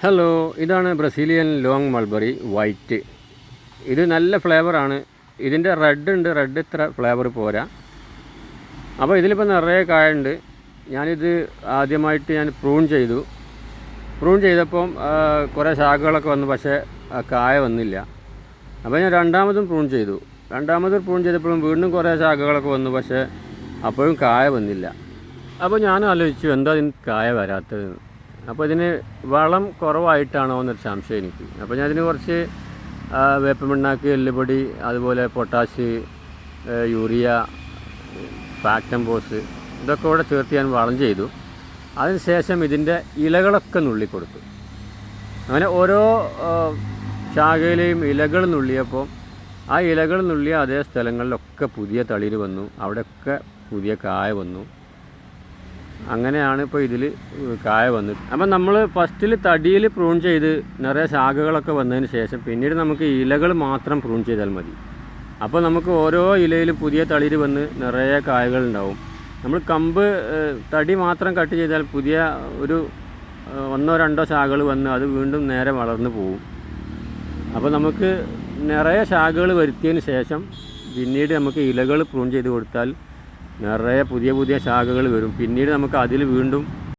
Hello ഇതാണ് Brazilian long mulberry white ഇത് നല്ല ഫ്ലേവറാണ് ഇതിന്റെ റെഡ് ഉണ്ട് റെഡ് ഇത്ര ഫ്ലേവർ പോരാ. അപ്പോൾ ഇതിലിപ്പോൾ നിറയെ കായുണ്ട്. ഞാനിത് ആദ്യമായിട്ട് ഞാൻ പ്രൂൺ ചെയ്തു. പ്രൂൺ ചെയ്തപ്പം കുറേ ശാഖകളൊക്കെ വന്നു പക്ഷേ കായ വന്നില്ല. അപ്പോൾ ഞാൻ രണ്ടാമതും പ്രൂൺ ചെയ്തു. രണ്ടാമത് പ്രൂൺ ചെയ്തപ്പോഴും വീണ്ടും കുറേ ശാഖകളൊക്കെ വന്നു പക്ഷേ അപ്പോഴും കായ വന്നില്ല. അപ്പോൾ ഞാൻ ആലോചിച്ചു എന്താ ഇതിന് കായ വരാത്തത് അപ്പോൾ ഇതിന് വളം കുറവായിട്ടാണോ എന്നൊരു സംശയം എനിക്ക്. അപ്പോൾ ഞാൻ ഇതിന് കുറച്ച് വേപ്പമിണ്ണാക്ക് എല്ലുപൊടി അതുപോലെ പൊട്ടാഷ് യൂറിയ ഫാക്ടംബോസ് ഇതൊക്കെ കൂടെ ചേർത്ത് ഞാൻ വളം ചെയ്തു. അതിനുശേഷം ഇതിന്റെ ഇലകളൊക്കെ നുള്ളിക്കൊടുത്തു അങ്ങനെ ഓരോ ശാഖയിലെയും ഇലകൾ നുള്ളിയപ്പോൾ ആ ഇലകൾ നുള്ളിയ അതേ സ്ഥലങ്ങളിലൊക്കെ പുതിയ തളിര് വന്നു. അവിടെയൊക്കെ പുതിയ കായ വന്നു. അങ്ങനെയാണ് ഇപ്പോൾ ഇതിൽ കായ വന്നത് അപ്പം നമ്മൾ ഫസ്റ്റിൽ തടിയിൽ പ്രൂൺ ചെയ്ത് നിറയെ ശാഖകളൊക്കെ വന്നതിന് ശേഷം പിന്നീട് നമുക്ക് ഇലകൾ മാത്രം പ്രൂൺ ചെയ്താൽ മതി. അപ്പോൾ നമുക്ക് ഓരോ ഇലയിലും പുതിയ തളിര് വന്ന് നിറയെ കായകൾ ഉണ്ടാവും. നമ്മൾ കമ്പ് തടി മാത്രം കട്ട് ചെയ്താൽ പുതിയ ഒരു ഒന്നോ രണ്ടോ ശാഖകൾ വന്ന് അത് വീണ്ടും നേരെ വളർന്നു പോകും അപ്പോൾ നമുക്ക് നിറയെ ശാഖകൾ വരുത്തിയതിന് ശേഷം പിന്നീട് നമുക്ക് ഇലകൾ പ്രൂൺ ചെയ്ത് കൊടുത്താൽ നിറയെ പുതിയ പുതിയ ശാഖകൾ വരും. പിന്നീട് നമുക്ക് അതിൽ വീണ്ടും